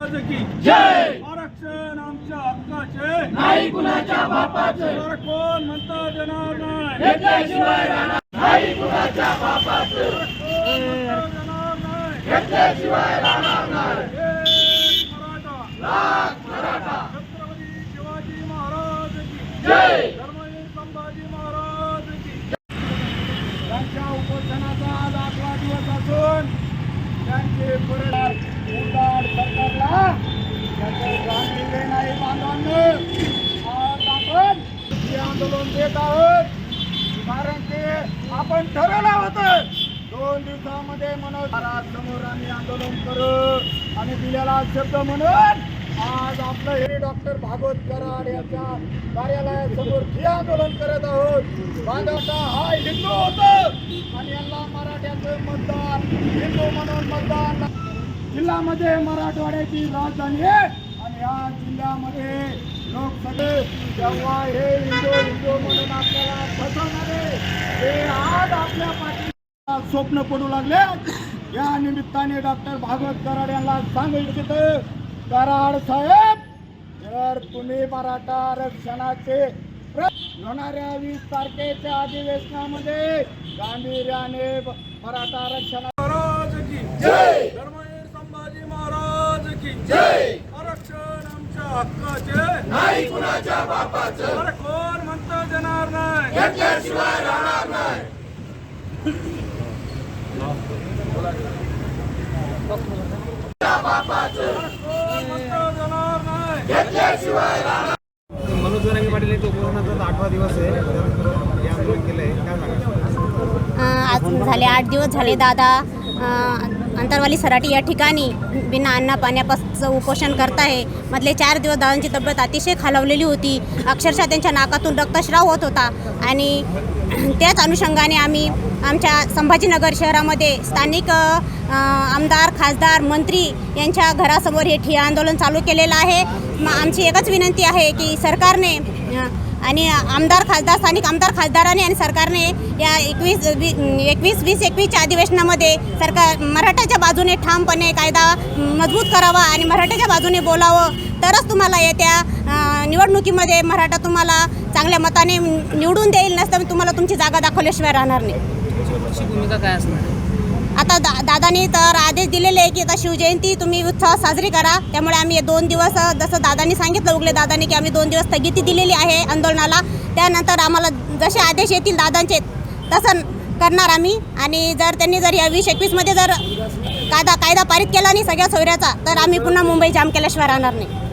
की जय! आरक्षण आमच्या हक्काचे. नाही कुणाच्या बापाचे. कोण म्हणता देणार नाही. घेतल्याशिवाय राहणार नाही कुणाच्या बापाचे. देणार नाही. घेतल्याशिवाय राहणार नाही. एक मराठा. लाख मराठा. छत्रपती शिवाजी महाराज की. जय! धर्मवीर संभाजी महाराज की. त्यांच्या उपोषणाचा आज आठवा दिवस असून त्यांचे परत उदार सरकारला त्याचं गांभीर्य नाही बांधवांनो आज आपण हे देत आहोत. कारण ते आपण ठरवलं होतं. दोन दिवसामध्ये मनोज समोर आम्ही आंदोलन करू. आणि दिलेला शब्द म्हणून आज आपलं हे डॉक्टर भागवत कराड याच्या कार्यालयासमोर हे आंदोलन करत आहोत. बांधवता हा हिंदू होतो. आणि यांना मराठ्याचं मतदान हिंदू म्हणून मतदान. जिल्ह्यामध्ये मराठवाड्याची राजधानी आहे. आणि या जिल्ह्यामध्ये जेव्हा हे हिंदू हिंदू म्हणून आपल्याला फसवणारे. हे आज आपल्या पाठी स्वप्न पडू लागले. या निमित्ताने डॉक्टर भागवत कराड यांना सांगू इच्छित कराड साहेब जर तुम्ही मराठा आरक्षणाचे होणाऱ्या वीस तारखेच्या अधिवेशनामध्ये गांभीर्याने मराठा आरक्षणा महाराज की जय धर्मवीर संभाजी महाराज की जय आरक्षण आमच्या हक्काचे नाही कुणाच्या अरे कोण म्हणता देणार नाही? घेतल्याशिवाय राहणार नाही. कोण म्हणता देणार नाही? घेतल्याशिवाय राहणार. मनोज जरांगे पाटील यांच्या उपोषणाचा आठवा दिवस आहे. तर हे आंदोलन केलं आहे काय सांगा अ, आज झाले आठ दिवस झाले दादा. अ, अंतरवाली सराटी या ठिकाणी बिना अन्ना पाण्यापासून उपोषण करत आहे मधले चार दिवस दादांची तब्येत अतिशय खालावलेली होती. अक्षरशः त्यांच्या नाकातून रक्तस्राव होत होता. आणि त्याच अनुषंगाने आम्ही आमच्या संभाजीनगर शहरामध्ये स्थानिक आमदार खासदार मंत्री यांच्या घरासमोर हे ठिय्या आंदोलन चालू केलेलं आहे. मग आमची एकच विनंती आहे की सरकारने आणि आमदार खासदार स्थानिक आमदार खासदाराने आणि सरकारने या एकवीस एकवीस वीस एकवीसच्या अधिवेशनामध्ये सरकार मराठाच्या बाजूने ठामपणे कायदा मजबूत करावा आणि मराठाच्या बाजूने बोलावं. तरच तुम्हाला येत्या निवडणुकीमध्ये मराठा तुम्हाला चांगल्या मताने निवडून देईल नसतं तुम्हाला तुमची जागा दाखवल्याशिवाय राहणार नाही. भूमिका काय असणार? आता दा दादानी तर आदेश दिलेले आहे की आता शिवजयंती तुम्ही उत्साह साजरी करा. त्यामुळे आम्ही दोन दिवस जसं दादांनी सांगितलं उगले दादांनी की आम्ही दोन दिवस स्थगिती दिलेली आहे आंदोलनाला. त्यानंतर आम्हाला जसे आदेश येतील दादांचे तसं करणार आम्ही. आणि जर त्यांनी जर या वीस एकवीसमध्ये जर कायदा कायदा पारित केला नाही सगळ्या सोयऱ्याचा तर आम्ही पुन्हा मुंबई जाम केल्याशिवाय राहणार नाही.